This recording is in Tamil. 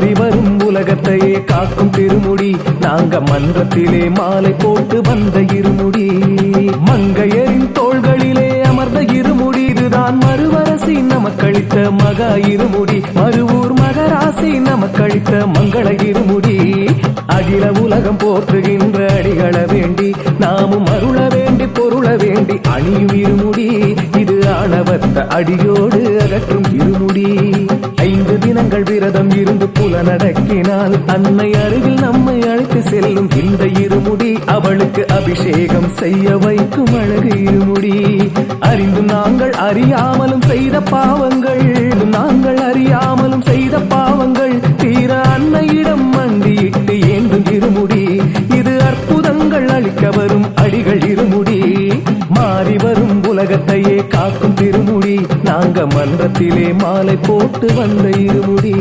மாறி வரும் உலகத்தையே காக்கும் திருமுடி. நாங்க மன்றத்திலே மாலை போட்டு வந்த இருமுடி. மங்கையரின் தோள்களிலே அமர்ந்த இருமுடி. இதுதான் மறுவரசி நமக்களித்த மகா இருமுடி. மறுவூர் மகராசி நமக்களித்த மங்கள இருமுடி. அகில உலகம் போற்றுகின்ற அடிகள வேண்டி நாமும் அருள வேண்டி பொருள வேண்டி அணியும் இருமுடி. இது ஆணவத்த அடியோடு அகற்றும் இருமுடி. ஐந்து தினங்கள் விரதம் இருந்து புல நடக்கினால் அன்னை அருகில் நம்மை அழைத்து செல்லும் இந்த இருமுடி அவளுக்கு அபிஷேகம் செய்ய வைக்கும் அழகு இருமுடி. அறிந்து நாங்கள் அறியாமலும் செய்த பாவங்கள் நாங்கள் அறியாமலும் செய்த பாவங்கள் தீர அன்னையிடம் மண்டியிட்டு ஏந்தும் இருமுடி. இது அற்புதங்கள் அளிக்க வரும் அடிகள் இருமுடி. மாறி வரும் உலகத்தையே காக்கும் திருமுடி. தங்க மன்றத்திலே மாலை போட்டு வந்த இருமுடி.